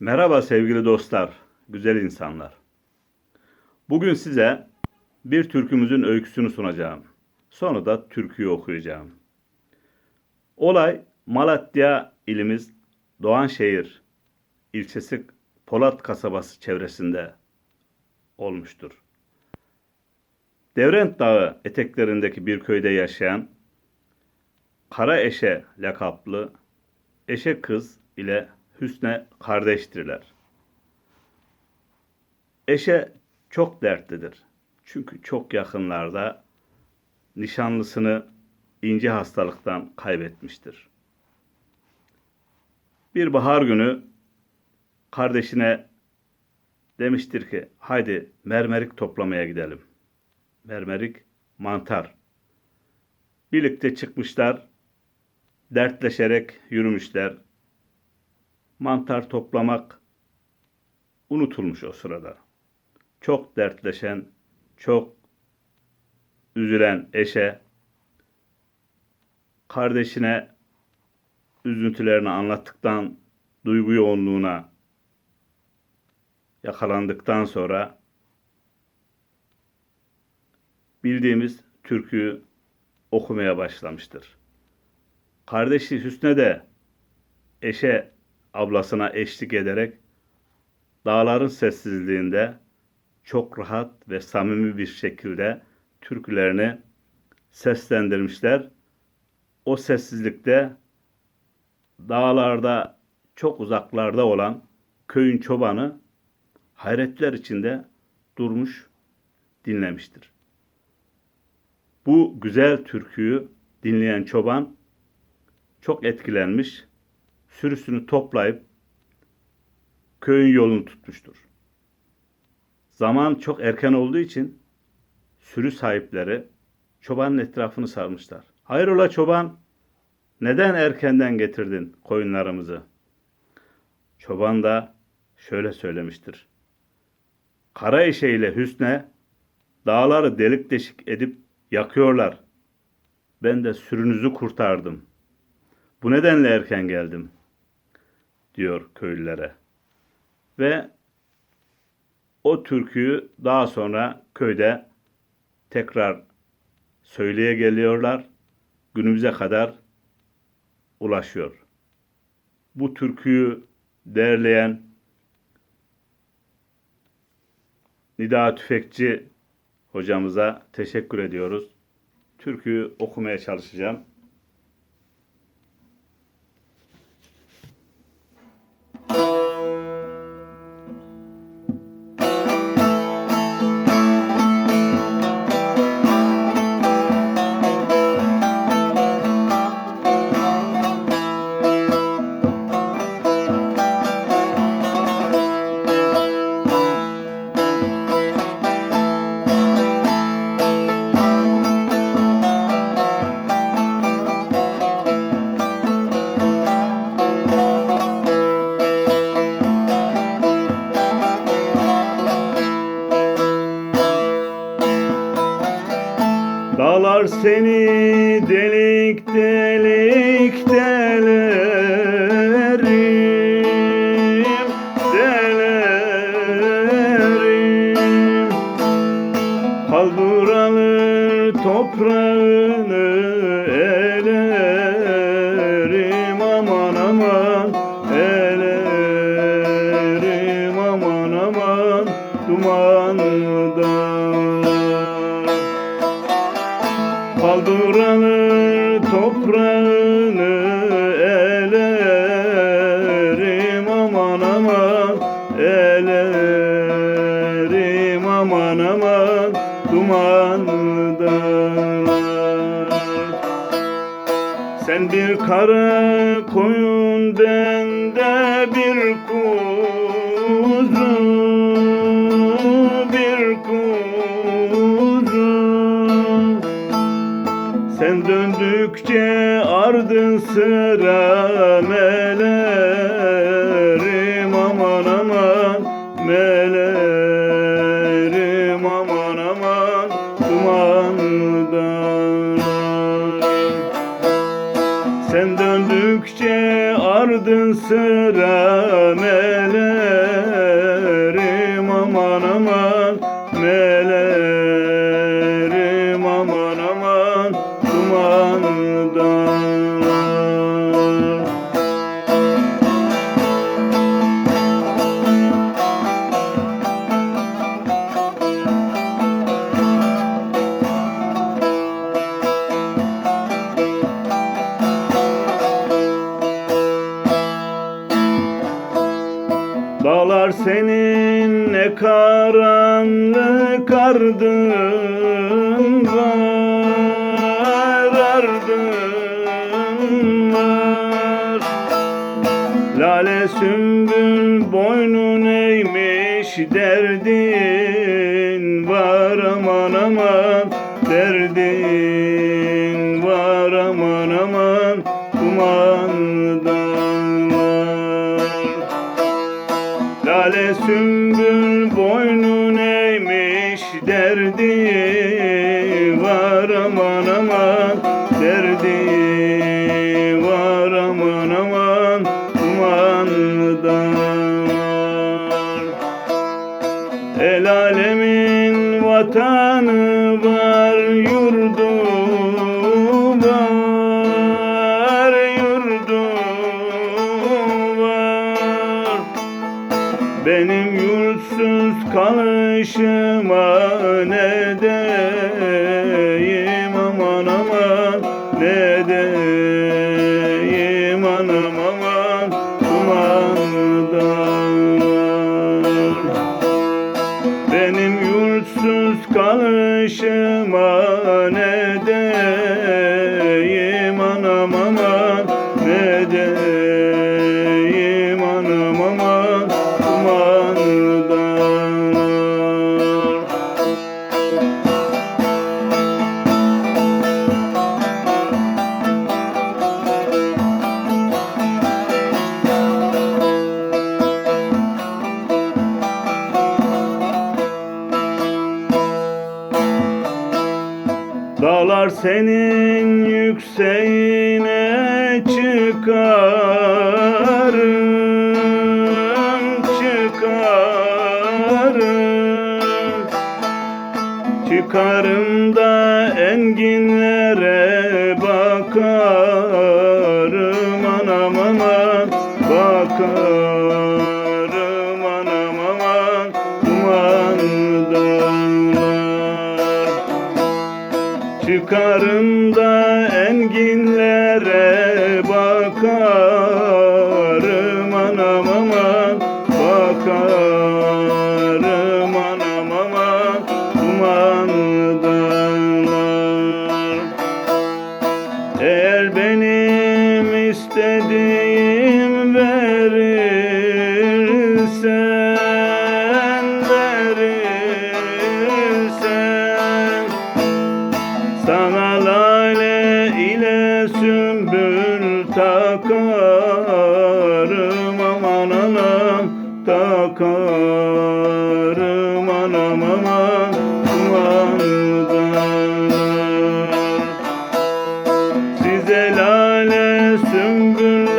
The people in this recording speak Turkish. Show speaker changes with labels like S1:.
S1: Merhaba sevgili dostlar, güzel insanlar. Bugün size bir türkümüzün öyküsünü sunacağım. Sonra da türküyü okuyacağım. Olay Malatya ilimiz Doğanşehir ilçesi Polat kasabası çevresinde olmuştur. Devrent Dağı eteklerindeki bir köyde yaşayan Kara Eşe lakaplı Eşe kız ile Hüsne kardeştirler. Eşe çok dertlidir. Çünkü çok yakınlarda nişanlısını ince hastalıktan kaybetmiştir. Bir bahar günü kardeşine demiştir ki haydi mermerik toplamaya gidelim. Mermerik mantar. Birlikte çıkmışlar, dertleşerek yürümüşler. Mantar toplamak unutulmuş o sırada. Çok dertleşen, çok üzülen eşe kardeşine üzüntülerini anlattıktan duygu yoğunluğuna yakalandıktan sonra bildiğimiz türküyü okumaya başlamıştır. Kardeşi Hüsne de eşe ablasına eşlik ederek dağların sessizliğinde çok rahat ve samimi bir şekilde türkülerini seslendirmişler. O sessizlikte dağlarda çok uzaklarda olan köyün çobanı hayretler içinde durmuş dinlemiştir. Bu güzel türküyü dinleyen çoban çok etkilenmiş, sürüsünü toplayıp köyün yolunu tutmuştur. Zaman çok erken olduğu için sürü sahipleri çobanın etrafını sarmışlar. Hayrola çoban, neden erkenden getirdin koyunlarımızı? Çoban da şöyle söylemiştir. Kara eşeğiyle Hüsne dağları delik deşik edip yakıyorlar. Ben de sürünüzü kurtardım. Bu nedenle erken geldim, diyor köylülere. Ve o türküyü daha sonra köyde tekrar söyleye geliyorlar. Günümüze kadar ulaşıyor. Bu türküyü derleyen Nida Tüfekçi hocamıza teşekkür ediyoruz. Türküyü okumaya çalışacağım. Seni delik delik delerim Bir kara koyun bende bir kuzu. Bir kuzu. Sen döndükçe ardın sıra melerim aman aman melerim sıra melerim aman aman. Ardın var ardın var. Lale sümbül boynun eğmiş derdin var aman El alemin vatanı var yurdu var yurdu var. Benim yurtsuz kalışıma ne Dağlar senin yükseğine çıkarım, çıkarım. Çıkarım da enginlere bakarım anam aman bakarım Çıkarım da enginlere bakarım anam aman bakarım anam aman kumandanlar Eğer benim istediğim ile sümbül takarım aman anam takarım anam aman aman Size lale sümbül